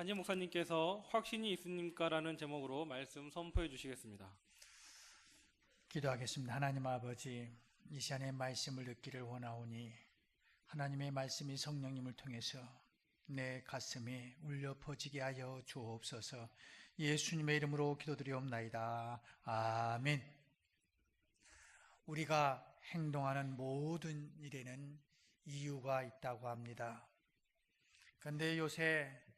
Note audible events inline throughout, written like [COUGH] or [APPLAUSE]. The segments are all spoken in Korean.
한지 목사님께서 확신이 있습니까라는 제목으로 말씀 선포해 주시겠습니다. 기도하겠습니다. 하나님 아버지, 이 시간에 말씀을 듣기를 원하오니 하나님의 말씀이 성령님을 통해서 내 가슴에 울려 퍼지게 하여 주옵소서. 예수님의 이름으로 기도드리옵나이다. 아멘. 우리가 행동하는 모든 일에는 이유가 있다고 합니다. 그런데 요새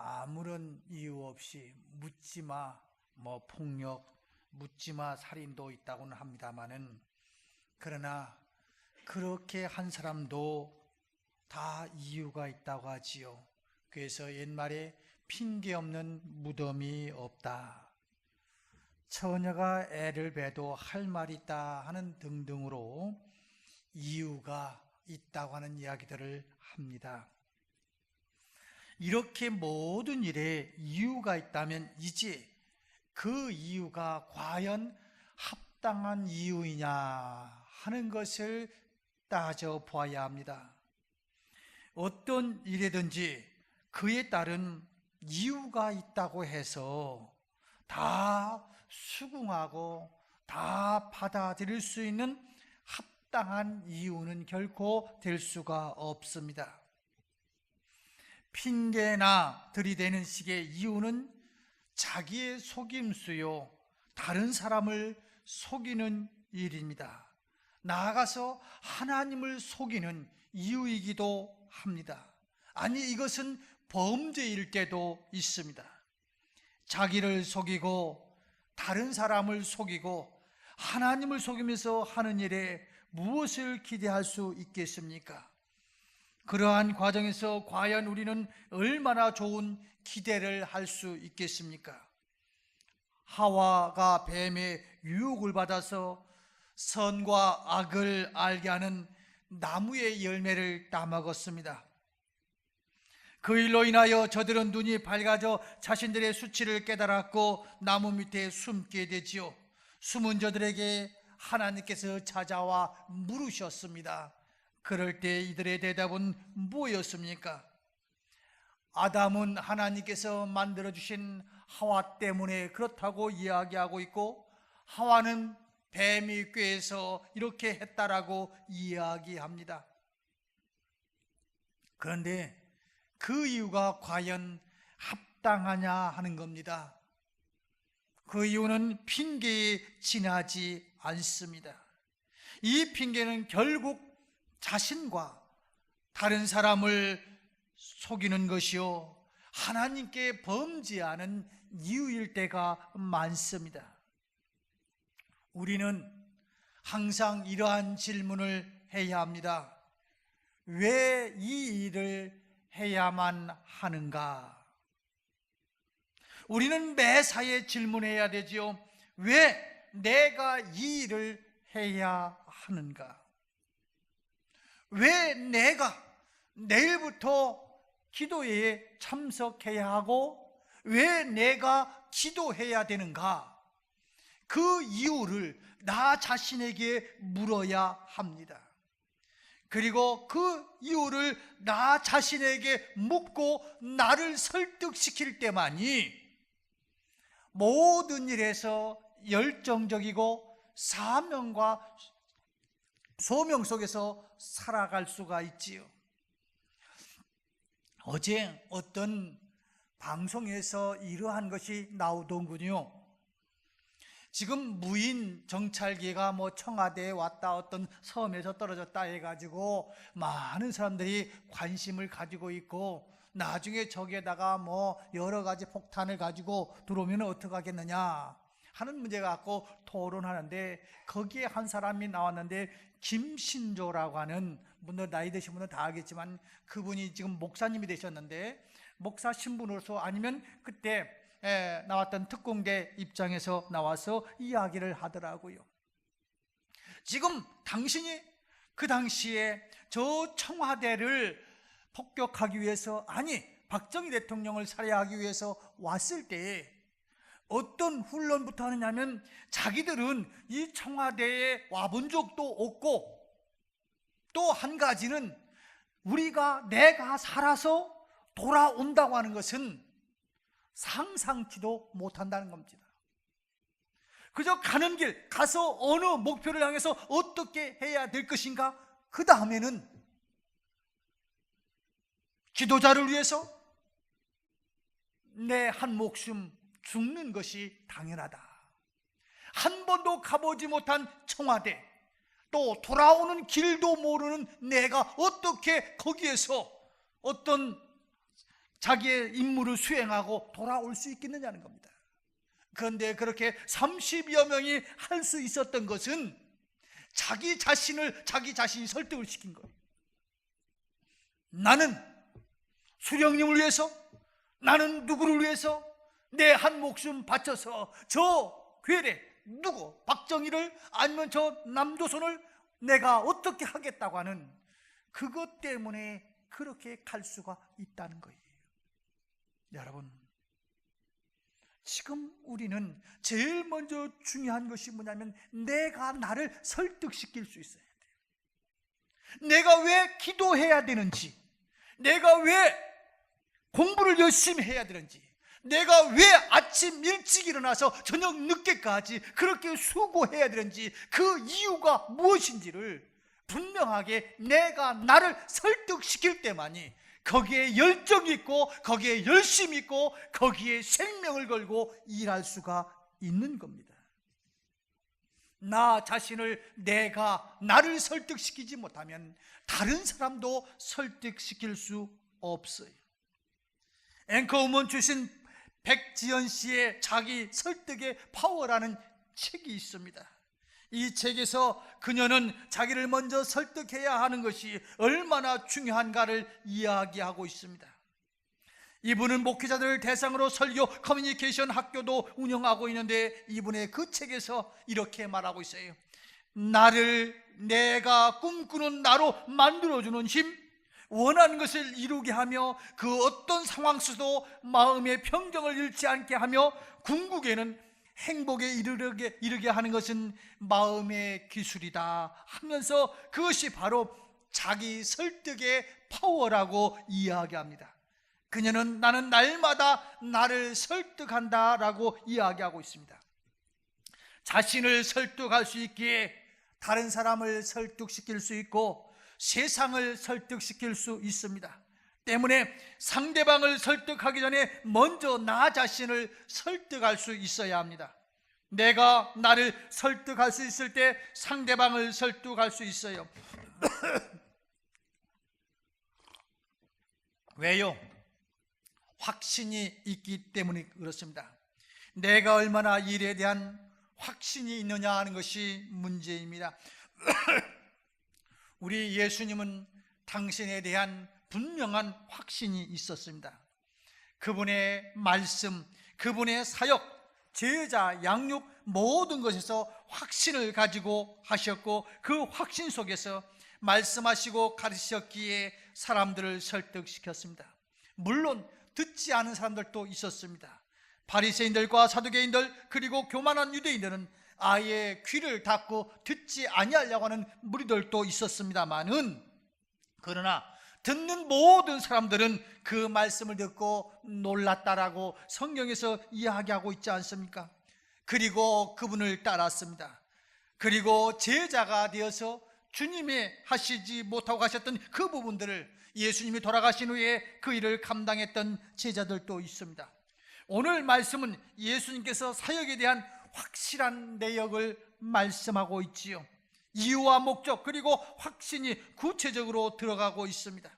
아무런 이유 없이 묻지마, 뭐 폭력, 묻지마 살인도 있다고는 합니다만은 그러나 그렇게 한 사람도 다 이유가 있다고 하지요. 그래서 옛말에 핑계 없는 무덤이 없다. 처녀가 애를 배도 할 말이 있다 하는 등등으로 이유가 있다고 하는 이야기들을 합니다. 이렇게 모든 일에 이유가 있다면 이제 그 이유가 과연 합당한 이유이냐 하는 것을 따져 보아야 합니다. 어떤 일이든지 그에 따른 이유가 있다고 해서 다 수긍하고 다 받아들일 수 있는 합당한 이유는 결코 될 수가 없습니다. 핑계나 들이대는 식의 이유는 자기의 속임수요, 다른 사람을 속이는 일입니다. 나아가서 하나님을 속이는 이유이기도 합니다. 아니, 이것은 범죄일 때도 있습니다. 자기를 속이고, 다른 사람을 속이고, 하나님을 속이면서 하는 일에 무엇을 기대할 수 있겠습니까? 그러한 과정에서 과연 우리는 얼마나 좋은 기대를 할 수 있겠습니까? 하와가 뱀의 유혹을 받아서 선과 악을 알게 하는 나무의 열매를 따먹었습니다. 그 일로 인하여 저들은 눈이 밝아져 자신들의 수치를 깨달았고 나무 밑에 숨게 되지요. 숨은 저들에게 하나님께서 찾아와 물으셨습니다. 그럴 때 이들의 대답은 뭐였습니까? 아담은 하나님께서 만들어 주신 하와 때문에 그렇다고 이야기하고 있고 하와는 뱀이 꾀해서 이렇게 했다라고 이야기합니다. 그런데 그 이유가 과연 합당하냐 하는 겁니다. 그 이유는 핑계에 지나지 않습니다. 이 핑계는 결국 자신과 다른 사람을 속이는 것이요. 하나님께 범죄하는 이유일 때가 많습니다. 우리는 항상 이러한 질문을 해야 합니다. 왜 이 일을 해야만 하는가? 우리는 매사에 질문해야 되지요. 왜 내가 이 일을 해야 하는가? 왜 내가 내일부터 기도회에 참석해야 하고 왜 내가 기도해야 되는가? 그 이유를 나 자신에게 물어야 합니다. 그리고 그 이유를 나 자신에게 묻고 나를 설득시킬 때만이 모든 일에서 열정적이고 사명과 소명 속에서 살아갈 수가 있지요. 어제 어떤 방송에서 이러한 것이 나오더군요. 지금 무인 정찰기가 뭐 청와대에 왔다 어떤 섬에서 떨어졌다 해가지고 많은 사람들이 관심을 가지고 있고 나중에 저기에다가 뭐 여러 가지 폭탄을 가지고 들어오면 어떻게 하겠느냐 하는 문제 갖고 토론하는데 거기에 한 사람이 나왔는데 김신조라고 하는 분들 나이 드신 분은 다 알겠지만 그분이 지금 목사님이 되셨는데 목사 신분으로서 아니면 그때 에, 나왔던 특공대 입장에서 나와서 이야기를 하더라고요. 지금 당신이 그 당시에 저 청와대를 폭격하기 위해서 아니 박정희 대통령을 살해하기 위해서 왔을 때 어떤 훈련부터 하느냐면 자기들은 이 청와대에 와본 적도 없고 또 한 가지는 우리가 내가 살아서 돌아온다고 하는 것은 상상치도 못한다는 겁니다. 그저 가는 길, 가서 어느 목표를 향해서 어떻게 해야 될 것인가? 그 다음에는 지도자를 위해서 내 한 목숨 죽는 것이 당연하다. 한 번도 가보지 못한 청와대, 또 돌아오는 길도 모르는 내가 어떻게 거기에서 어떤 자기의 임무를 수행하고 돌아올 수 있겠느냐는 겁니다. 그런데 그렇게 30여 명이 할 수 있었던 것은 자기 자신을 자기 자신이 설득을 시킨 거예요. 나는 수령님을 위해서 나는 누구를 위해서 내 한 목숨 바쳐서 저 괴뢰 누구 박정희를 아니면 저 남조선을 내가 어떻게 하겠다고 하는 그것 때문에 그렇게 갈 수가 있다는 거예요. 여러분, 지금 우리는 제일 먼저 중요한 것이 뭐냐면 내가 나를 설득시킬 수 있어야 돼요. 내가 왜 기도해야 되는지, 내가 왜 공부를 열심히 해야 되는지, 내가 왜 아침 일찍 일어나서 저녁 늦게까지 그렇게 수고해야 되는지 그 이유가 무엇인지를 분명하게 내가 나를 설득시킬 때만이 거기에 열정이 있고 거기에 열심이 있고 거기에 생명을 걸고 일할 수가 있는 겁니다. 나 자신을 내가 나를 설득시키지 못하면 다른 사람도 설득시킬 수 없어요. 앵커우먼 출신 백지연 씨의 자기 설득의 파워라는 책이 있습니다. 이 책에서 그녀는 자기를 먼저 설득해야 하는 것이 얼마나 중요한가를 이야기하고 있습니다. 이분은 목회자들을 대상으로 설교 커뮤니케이션 학교도 운영하고 있는데 이분의 그 책에서 이렇게 말하고 있어요. 나를 내가 꿈꾸는 나로 만들어주는 힘, 원하는 것을 이루게 하며 그 어떤 상황 속도 마음의 평정을 잃지 않게 하며 궁극에는 행복에 이르게, 이르게 하는 것은 마음의 기술이다 하면서 그것이 바로 자기 설득의 파워라고 이야기합니다. 그녀는 나는 날마다 나를 설득한다 라고 이야기하고 있습니다. 자신을 설득할 수 있기에 다른 사람을 설득시킬 수 있고 세상을 설득시킬 수 있습니다. 때문에 상대방을 설득하기 전에 먼저 나 자신을 설득할 수 있어야 합니다. 내가 나를 설득할 수 있을 때 상대방을 설득할 수 있어요. [COUGHS] 왜요? 확신이 있기 때문에 그렇습니다. 내가 얼마나 일에 대한 확신이 있느냐 하는 것이 문제입니다. [COUGHS] 우리 예수님은 당신에 대한 분명한 확신이 있었습니다. 그분의 말씀, 그분의 사역, 제자, 양육 모든 것에서 확신을 가지고 하셨고 그 확신 속에서 말씀하시고 가르치셨기에 사람들을 설득시켰습니다. 물론 듣지 않은 사람들도 있었습니다. 바리새인들과 사두개인들 그리고 교만한 유대인들은 아예 귀를 닫고 듣지 아니하려고 하는 무리들도 있었습니다만은 그러나 듣는 모든 사람들은 그 말씀을 듣고 놀랐다라고 성경에서 이야기하고 있지 않습니까? 그리고 그분을 따랐습니다. 그리고 제자가 되어서 주님의 하시지 못하고 가셨던 그 부분들을 예수님이 돌아가신 후에 그 일을 감당했던 제자들도 있습니다. 오늘 말씀은 예수님께서 사역에 대한 확실한 내역을 말씀하고 있지요. 이유와 목적 그리고 확신이 구체적으로 들어가고 있습니다.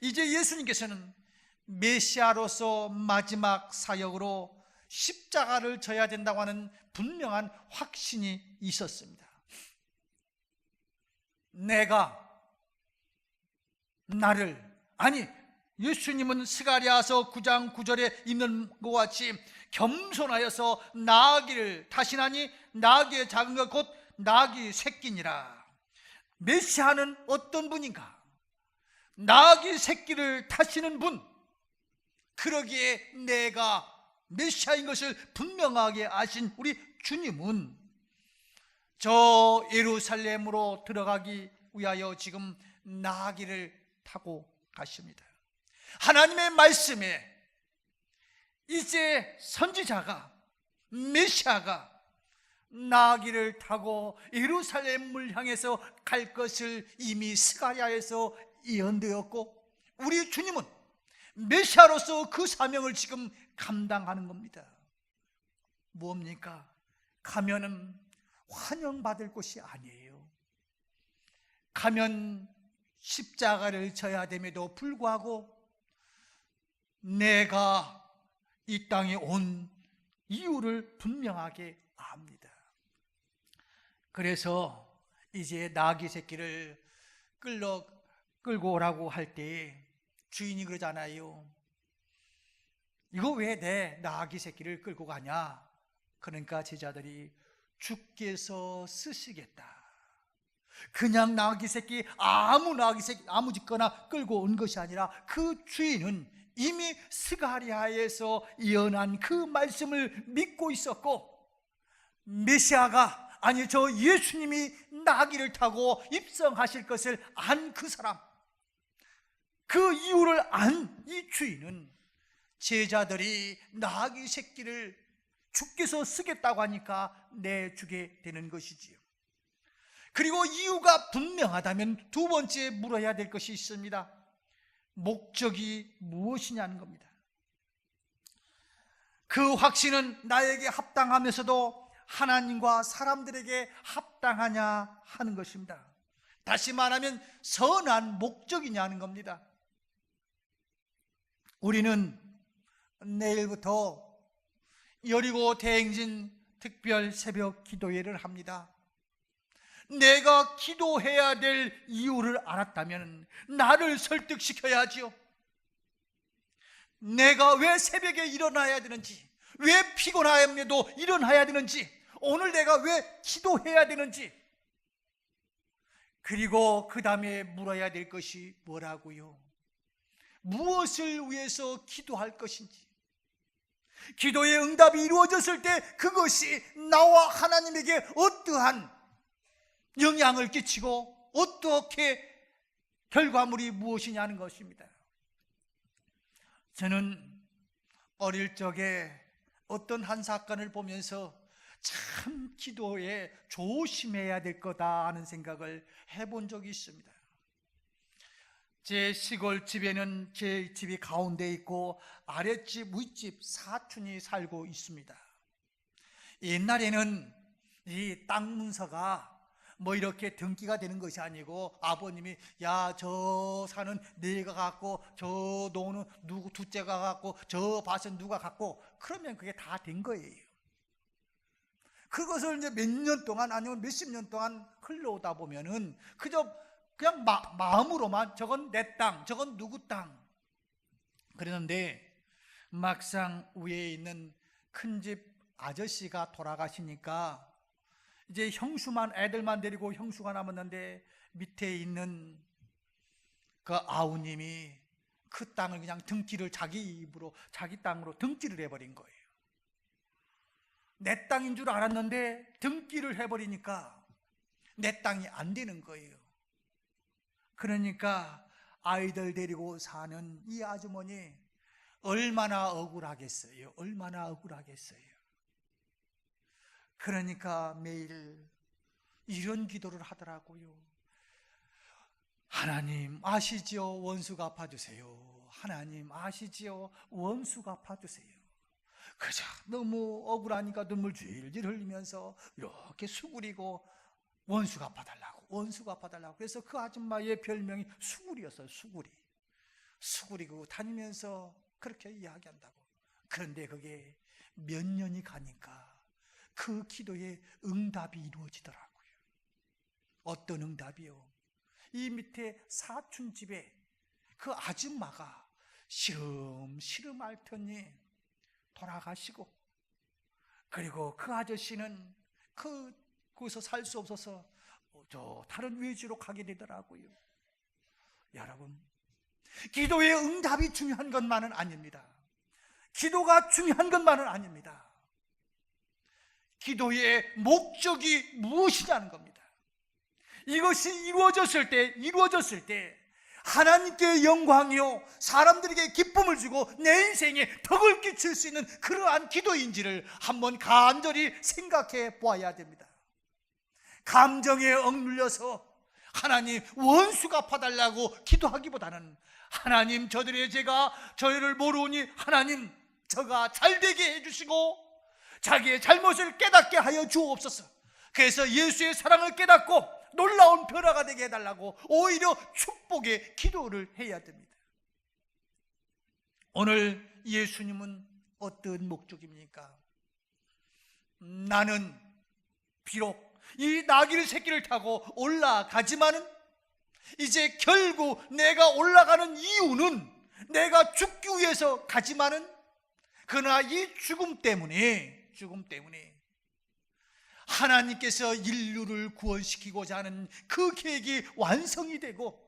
이제 예수님께서는 메시아로서 마지막 사역으로 십자가를 져야 된다고 하는 분명한 확신이 있었습니다. 내가 나를 아니 예수님은 스가리아서 9장 9절에 있는 것 같이 겸손하여서 나귀를 타시나니 나귀의 작은 것 곧 나귀 새끼니라. 메시아는 어떤 분인가? 나귀 새끼를 타시는 분. 그러기에 내가 메시아인 것을 분명하게 아신 우리 주님은 저 예루살렘으로 들어가기 위하여 지금 나귀를 타고 가십니다. 하나님의 말씀에 이제 선지자가 메시아가 나귀를 타고 예루살렘을 향해서 갈 것을 이미 스가랴에서 예언되었고 우리 주님은 메시아로서 그 사명을 지금 감당하는 겁니다. 뭡니까? 가면은 환영받을 곳이 아니에요. 가면 십자가를 져야 됨에도 불구하고 내가 이 땅에 온 이유를 분명하게 압니다. 그래서 이제 나귀 새끼를 끌러 끌고 오라고 할 때 주인이 그러잖아요. 이거 왜 내 나귀 새끼를 끌고 가냐? 그러니까 제자들이 주께서 쓰시겠다. 그냥 나귀 새끼 아무 나귀 새끼 아무 짓거나 끌고 온 것이 아니라 그 주인은 이미 스가리아에서 예언한 그 말씀을 믿고 있었고 메시아가 아니 저 예수님이 나귀를 타고 입성하실 것을 안 그 사람 그 이유를 안 이 주인은 제자들이 나귀 새끼를 주께서 쓰겠다고 하니까 내주게 되는 것이지요. 그리고 이유가 분명하다면 두 번째 물어야 될 것이 있습니다. 목적이 무엇이냐는 겁니다. 그 확신은 나에게 합당하면서도 하나님과 사람들에게 합당하냐 하는 것입니다. 다시 말하면 선한 목적이냐는 겁니다. 우리는 내일부터 여리고 대행진 특별 새벽 기도회를 합니다. 내가 기도해야 될 이유를 알았다면 나를 설득시켜야지요. 내가 왜 새벽에 일어나야 되는지, 왜 피곤함에도 일어나야 되는지, 오늘 내가 왜 기도해야 되는지, 그리고 그 다음에 물어야 될 것이 뭐라고요? 무엇을 위해서 기도할 것인지, 기도의 응답이 이루어졌을 때 그것이 나와 하나님에게 어떠한 영향을 끼치고 어떻게 결과물이 무엇이냐는 것입니다. 저는 어릴 적에 어떤 한 사건을 보면서 참 기도에 조심해야 될 거다 하는 생각을 해본 적이 있습니다. 제 시골 집에는 제 집이 가운데 있고 아랫집, 윗집 사촌이 살고 있습니다. 옛날에는 이 땅 문서가 뭐 이렇게 등기가 되는 것이 아니고 아버님이 야 저 산은 네가 갖고 저 노는 누구 둘째가 갖고 저 밭은 누가 갖고 그러면 그게 다 된 거예요. 그것을 이제 몇 년 동안 아니면 몇십 년 동안 흘러오다 보면은 그저 그냥 마, 마음으로만 저건 내 땅, 저건 누구 땅 그러는데 막상 위에 있는 큰 집 아저씨가 돌아가시니까 이제 형수만 애들만 데리고 형수가 남았는데 밑에 있는 그 아우님이 그 땅을 그냥 등기를 자기 입으로 자기 땅으로 등기를 해버린 거예요. 내 땅인 줄 알았는데 등기를 해버리니까 내 땅이 안 되는 거예요. 그러니까 아이들 데리고 사는 이 아주머니 얼마나 억울하겠어요. 얼마나 억울하겠어요. 그러니까 매일 이런 기도를 하더라고요. 하나님 아시지요? 원수 갚아주세요. 하나님 아시지요? 원수 갚아주세요. 그저 너무 억울하니까 눈물 질질 흘리면서 이렇게 수구리고 원수 갚아달라고 원수 갚아달라고 그래서 그 아줌마의 별명이 수구리였어요 수구리 수구리고 다니면서 그렇게 이야기한다고 그런데 그게 몇 년이 가니까 그 기도에 응답이 이루어지더라고요. 어떤 응답이요? 이 밑에 사촌 집에 그 아줌마가 시름시름 앓더니 돌아가시고 그리고 그 아저씨는 그 거기서 살 수 없어서 저 다른 외지로 가게 되더라고요. 여러분, 기도의 응답이 중요한 것만은 아닙니다. 기도가 중요한 것만은 아닙니다. 기도의 목적이 무엇이냐는 겁니다. 이것이 이루어졌을 때, 이루어졌을 때, 하나님께 영광이요 사람들에게 기쁨을 주고 내 인생에 덕을 끼칠 수 있는 그러한 기도인지를 한번 간절히 생각해 보아야 됩니다. 감정에 억눌려서 하나님 원수 갚아달라고 기도하기보다는 하나님 저들의 죄가 저희를 모르니 하나님 저가 잘되게 해주시고 자기의 잘못을 깨닫게 하여 주옵소서 그래서 예수의 사랑을 깨닫고 놀라운 변화가 되게 해달라고 오히려 축복의 기도를 해야 됩니다 오늘 예수님은 어떤 목적입니까? 나는 비록 이 나귀를 새끼를 타고 올라가지만은 이제 결국 내가 올라가는 이유는 내가 죽기 위해서 가지만은 그러나 이 죽음 때문에 죽음 때문에 하나님께서 인류를 구원시키고자 하는 그 계획이 완성이 되고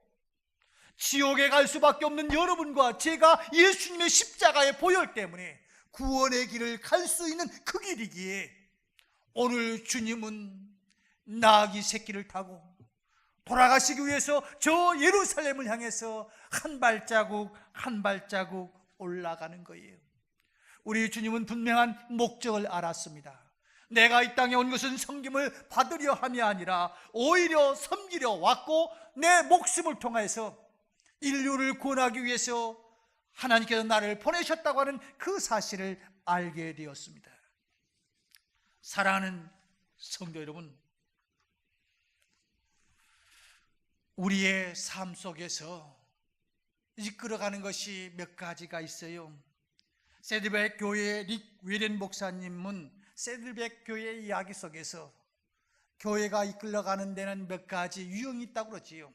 지옥에 갈 수밖에 없는 여러분과 제가 예수님의 십자가의 보혈 때문에 구원의 길을 갈 수 있는 그 길이기에 오늘 주님은 나귀 새끼를 타고 돌아가시기 위해서 저 예루살렘을 향해서 한 발자국 한 발자국 올라가는 거예요. 우리 주님은 분명한 목적을 알았습니다. 내가 이 땅에 온 것은 섬김을 받으려 함이 아니라 오히려 섬기려 왔고 내 목숨을 통해서 인류를 구원하기 위해서 하나님께서 나를 보내셨다고 하는 그 사실을 알게 되었습니다. 사랑하는 성도 여러분, 우리의 삶 속에서 이끌어가는 것이 몇 가지가 있어요. 세드백 교회 릭 웨렌 목사님은 세드백 교회 이야기 속에서 교회가 이끌어가는 데는 몇 가지 유형이 있다고 그러지요.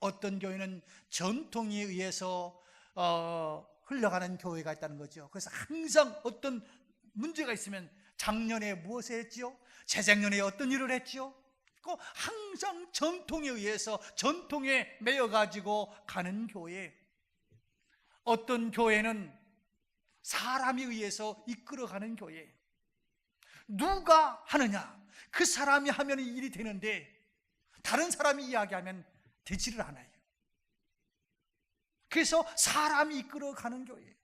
어떤 교회는 전통에 의해서 어, 흘러가는 교회가 있다는 거죠. 그래서 항상 어떤 문제가 있으면 작년에 무엇을 했지요? 재작년에 어떤 일을 했지요? 그 항상 전통에 의해서 전통에 매여 가지고 가는 교회. 어떤 교회는 사람에 의해서 이끌어가는 교회. 누가 하느냐? 그 사람이 하면 일이 되는데 다른 사람이 이야기하면 되지를 않아요. 그래서 사람이 이끌어가는 교회.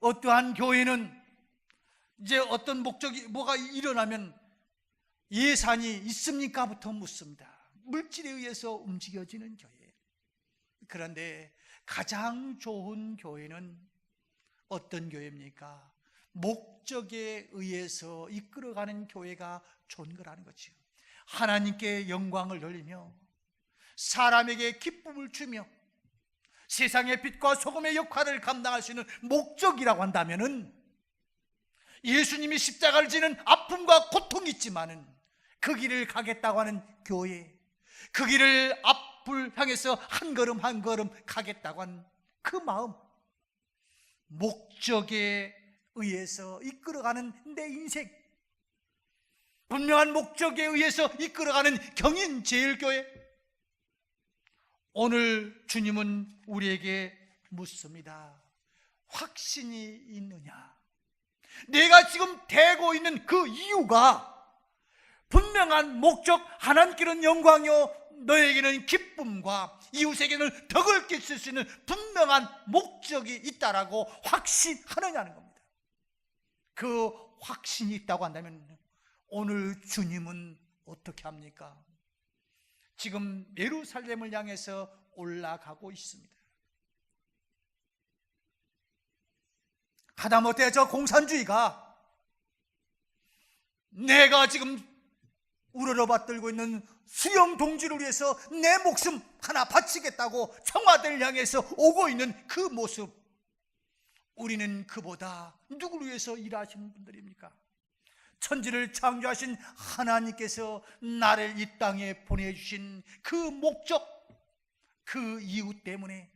어떠한 교회는 이제 어떤 목적이 뭐가 일어나면 예산이 있습니까?부터 묻습니다. 물질에 의해서 움직여지는 교회. 그런데 가장 좋은 교회는 어떤 교회입니까? 목적에 의해서 이끌어가는 교회가 좋은 거라는 거죠. 하나님께 영광을 돌리며 사람에게 기쁨을 주며 세상의 빛과 소금의 역할을 감당할 수 있는 목적이라고 한다면은 예수님이 십자가를 지는 아픔과 고통이 있지만은 그 길을 가겠다고 하는 교회, 그 길을 앞을 향해서 한 걸음 한 걸음 가겠다고 하는 그 마음, 목적에 의해서 이끌어가는 내 인생, 분명한 목적에 의해서 이끌어가는 경인 제일교회. 오늘 주님은 우리에게 묻습니다. 확신이 있느냐? 내가 지금 되고 있는 그 이유가 분명한 목적, 하나님께는 영광이요, 너에게는 기쁨과 이웃에게는 덕을 끼칠 수 있는 분명한 목적이 있다라고 확신하느냐는 겁니다. 그 확신이 있다고 한다면 오늘 주님은 어떻게 합니까? 지금 예루살렘을 향해서 올라가고 있습니다. 하다못해 저 공산주의가 내가 지금 우러러 받들고 있는 수영 동지를 위해서 내 목숨 하나 바치겠다고 청와대를 향해서 오고 있는 그 모습 우리는 그보다 누구를 위해서 일하시는 분들입니까? 천지를 창조하신 하나님께서 나를 이 땅에 보내주신 그 목적, 그 이유 때문에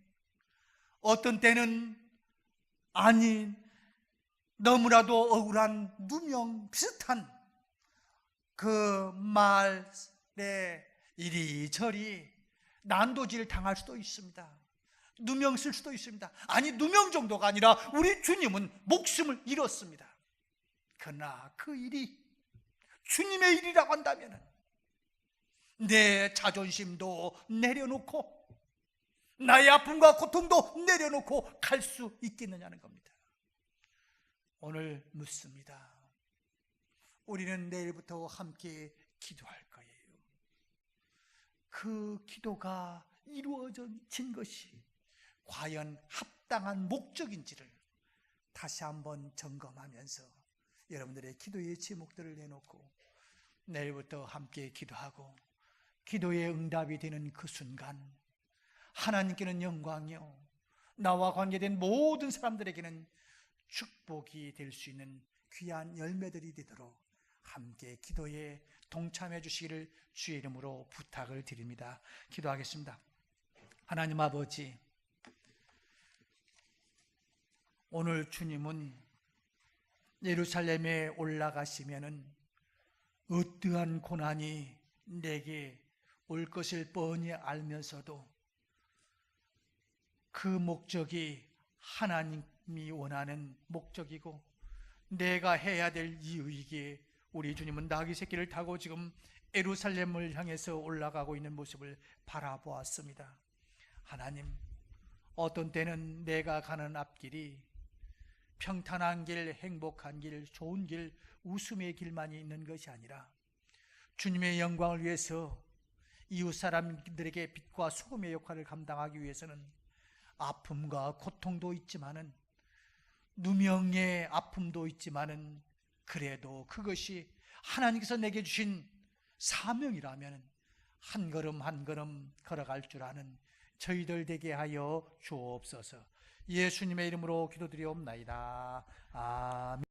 어떤 때는 아니 너무나도 억울한 누명 비슷한 그 말에 이리저리 난도질을 당할 수도 있습니다. 누명 쓸 수도 있습니다. 아니 누명 정도가 아니라 우리 주님은 목숨을 잃었습니다. 그러나 그 일이 주님의 일이라고 한다면 내 자존심도 내려놓고 나의 아픔과 고통도 내려놓고 갈 수 있겠느냐는 겁니다. 오늘 묻습니다. 우리는 내일부터 함께 기도할 거예요. 그 기도가 이루어진 것이 과연 합당한 목적인지를 다시 한번 점검하면서 여러분들의 기도의 제목들을 내놓고 내일부터 함께 기도하고 기도의 응답이 되는 그 순간 하나님께는 영광이요 나와 관계된 모든 사람들에게는 축복이 될 수 있는 귀한 열매들이 되도록 함께 기도에 동참해 주시기를 주의 이름으로 부탁을 드립니다. 기도하겠습니다. 하나님 아버지 오늘 주님은 예루살렘에 올라가시면은 어떠한 고난이 내게 올 것을 뻔히 알면서도 그 목적이 하나님이 원하는 목적이고 내가 해야 될 이유이기에 우리 주님은 나귀 새끼를 타고 지금 에루살렘을 향해서 올라가고 있는 모습을 바라보았습니다. 하나님, 어떤 때는 내가 가는 앞길이 평탄한 길, 행복한 길, 좋은 길, 웃음의 길만이 있는 것이 아니라 주님의 영광을 위해서 이웃 사람들에게 빛과 소금의 역할을 감당하기 위해서는 아픔과 고통도 있지만은 누명의 아픔도 있지만은 그래도 그것이 하나님께서 내게 주신 사명이라면 한 걸음 한 걸음 걸어갈 줄 아는 저희들 되게 하여 주옵소서. 예수님의 이름으로 기도드리옵나이다. 아멘.